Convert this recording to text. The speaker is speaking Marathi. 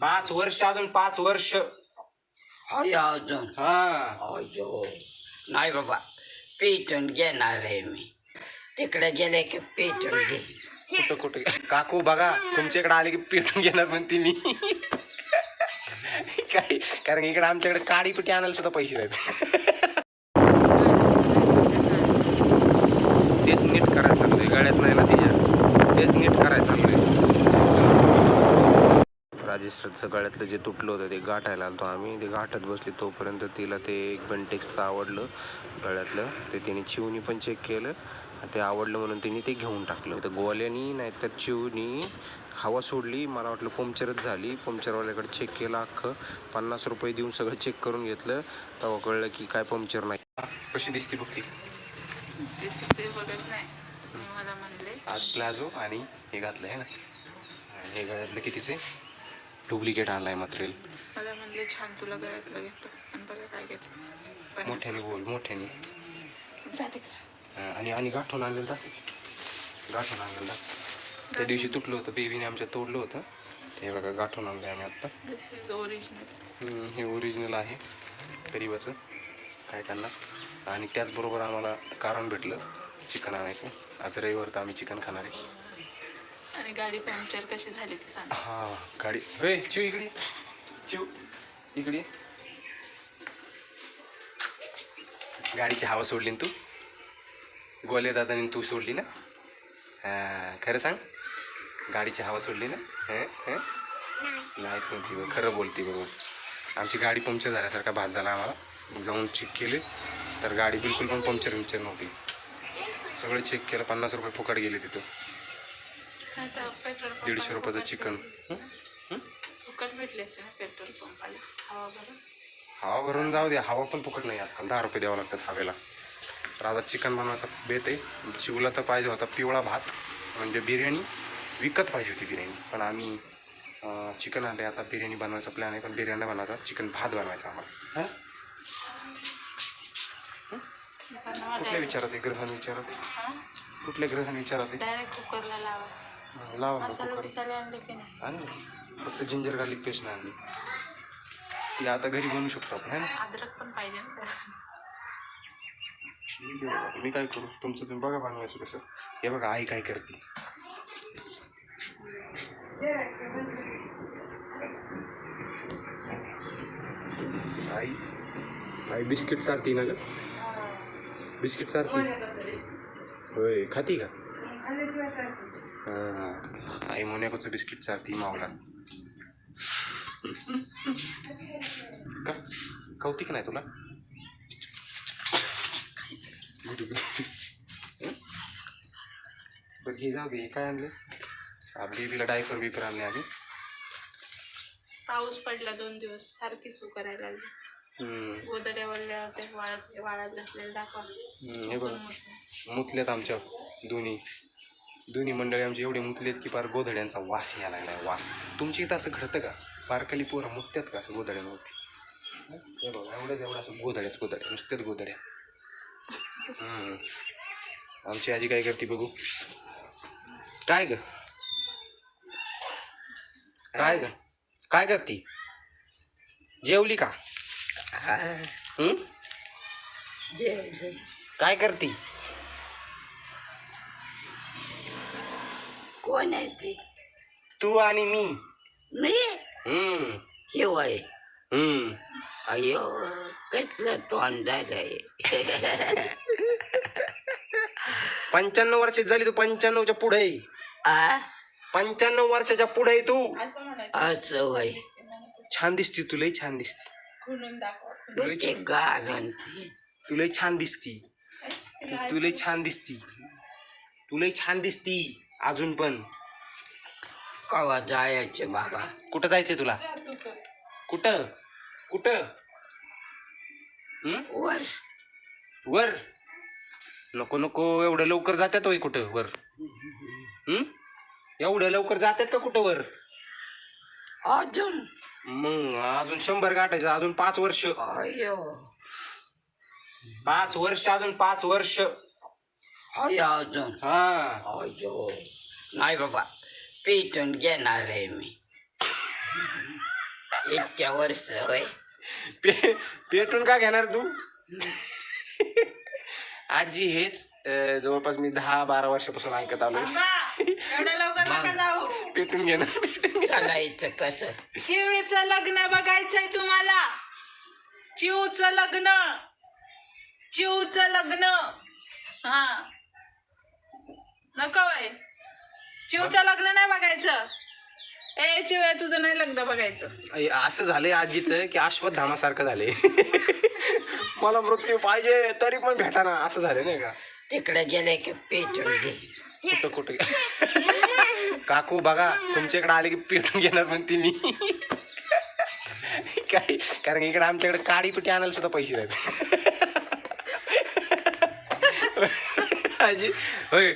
पाच वर्ष अजून पाच वर्ष. होय अजून. हा. अयो नाही बाबा पेटून घेणार आहे मी. तिकडे गेले की पेटून घे. कुठं कुठं? काकू बघा तुमच्याकडे आले की पेटून घेणार म्हणते मी काय कारण इकडे आमच्याकडे काडी पिटी आणायला सुद्धा पैसे नाहीत. तेच नीट करायचं चाललंय गळ्यात नाही ना तिच्या तेच नीट करायचं चाललंय राजेश्वरचं गळ्यातलं जे तुटलं होतं ते गाठायला आलतो आम्ही. ते गाठत बसली तोपर्यंत तिला ते एक बेंटेक्सचं आवडलं गळ्यातलं. ते तिने चिवनी पण चेक केलं. ते आवडलं म्हणून तिने ते घेऊन टाकलं. तर गोल्यानी नाहीतर चिवनी हवा सोडली. मला वाटलं पंक्चरच झाली. पंक्चरवाल्याकडे चेक केलं अख्खं. पन्नास रुपये देऊन सगळं चेक करून घेतलं. तेव्हा कळलं की काय पंक्चर नाही. कशी दिसते बघ ती? ते ते बघत नाही. मग मला म्हणले. आज प्लाझो आणि हे घातलं आहे ना? आणि हे गळ्यातलं कितीचे डुप्लिकेट आणलाय मटेरियल मला म्हणले छान तुला गळ्यातलं घेतो. आणि बघा काय घेतो. मोठ्याने बोल मोठ्याने. जाते का? आणि आणि गाठून आणलेलं गाठून आणलेलं त्या दिवशी तुटलं होतं बेबीने आमच्या तोडलं होतं. हे बघा गाठून आणलं आम्ही आत्ता. ओरिजिनल हे ओरिजिनल आहे. गरीबाचं. काय त्यांना आणि त्याचबरोबर आम्हाला कारण भेटलं चिकन आणायचं. आज रविवार तर आम्ही चिकन खाणार आहे. आणि गाडी पंक्चर कशी झाली ती सांग. हा गाडी. हे चिव इकडे. चिव. इकडे. गाडीची हवा सोडली ना तू. गोले दादाने तू सोडली ना? हा खरं सांग. गाडीची हवा सोडली ना? हं? हं? नाहीच म्हणते बघ खरं बोलते बरोबर आमची गाडी पंक्चर झाल्यासारखा भास झाला आम्हाला. मग जाऊन चेक केले. तर गाडी बिलकुल पण पंक्चर विंक्चर नव्हती. सगळं चेक केलं. पन्नास रुपये फुकट गेले तिथं काय तर पेट्रोल पंप दीडशे रुपयाचं चिकन. फुकट भेटले असते ना पेट्रोल पंपाला. हवा भरून. हवा भरून जाऊ दे. हवा पण फुकट नाही आजकाल. दहा रुपये द्यावं लागतात हवेला. तर आता चिकन बनवायचा बेत आहे. चिवला तर पाहिजे होता. पिवळा भात म्हणजे बिर्याणी. विकत पाहिजे होती बिर्याणी. पण आम्ही चिकन आणले आता बिर्याणी बनवायचा प्लॅन आहे. पण बिर्याणी बनवायचा चिकन भात बनवायचा आम्हाला. हं? कुठल्या विचारात आहे? ग्रहण विचारात कुठल्या ग्रहण विचारात आहे? डायरेक्ट कुकरला लावा. लावा मसाला कुकर बिसाले आणले की नाही? आणि फक्त जिंजर गार्लिक पेस्ट नाही आणली. ती आता घरी बनवू शकतो आपण है ना? अद्रक पण पाहिजे ना त्यासाठी. ठीक आहे बाबा. मी काय करू? तुमचं तुम्ही बघा बनवायचं कसं. हे बघा आई काय करते. आई आई बिस्किट सारती ना ग. बिस्किट सारती होय खाती का? आई मोन्याकोचं बिस्किट सारती मावला. का? कौतिक नाही तुला? बरं हे जाऊ दे हे काय आणले बेबीला डायपर बिपर आणले आम्ही पाऊस पडला दोन दिवस सारखी सू करायला लागली. हम्म, गोदड्या वळल्या होत्या वाळत वाळत दाखवा. हे बघ मुतलेत आमच्या दोन्ही. दोन्ही मंडळी आमचे एवढे मुतलेत की पार गोधड्यांचा वास यायला लागलाय वास. तुमच्या इथं असं घडतं का? बारकाली पोरं मुतत्यात का असं गोधड्यांवरती हे बघा एवढ्याच एवढ्या असं गोधड्याच गोधड्या नुसत्याच गोधड्या. आमची आजी काय करते बघू? काय ग? काय ग? काय करते? जेवली का? काय करते? कोण आहे ते? तू आणि मी. मी? हम्म. शिवाय हम्म. अयो कसलं तोंड झालंय पंच्याण्णव वर्षाची झाली तू पंच्याण्णवच्या पुढे. आ? पंच्याण्णव वर्षाच्या पुढे तू. असं म्हणायचं. असं वय. छान दिसती तू लई छान दिसती. खुलून दाखवा. तुझे गारंटी तू. लई छान दिसती. तू- तू लई छान दिसती. तू लई छान दिसती. अजून पण. कवा जायचे बाबा? कुठं जायचंय तुला? कुठं? कुठं? वर. वर. नको नको एवढं लवकर जात्यात होय कुठं? वर. हम्म? एवढं लवकर जात्यात का कुठं वर? अजून? मग अजून शंभर गाठायचं अजून पाच वर्ष. अयो पाच वर्ष अजून पाच वर्ष. अजून हा अयो नाही बाबा पेटून घेणार आहे मी इतक्या वर्ष होय पे पेटून का घेणार तू आजी हेच अं, जवळपास मी दहा बारा वर्षापासून ऐकत आलोय एवढ्या लवकर नका जाऊ पेटून घेणार पेटून घेणार. चालायचं कसं चिवीचं लग्न बघायचंय तुम्हाला चिवचं लग्न चिवचं लग्न हा नको वय चिवचं लग्न नाही बघायचं. ए चिवे तुझं नाही लग्न बघायचं. अय, असं झालंय आजीचं की अश्वत्थामासारखं झाले मला मृत्यू पाहिजे तरी पण भेटाना असं झालं नाही का? तिकडे गेले की पेटून घे. कुठं कुठं? काकू बघा तुमच्याकडे आले की पेटून घेणार पण ती काय कारण इकडे आमच्याकडे काळी पिटी आणायला सुद्धा पैसे नाहीत. आजी होय.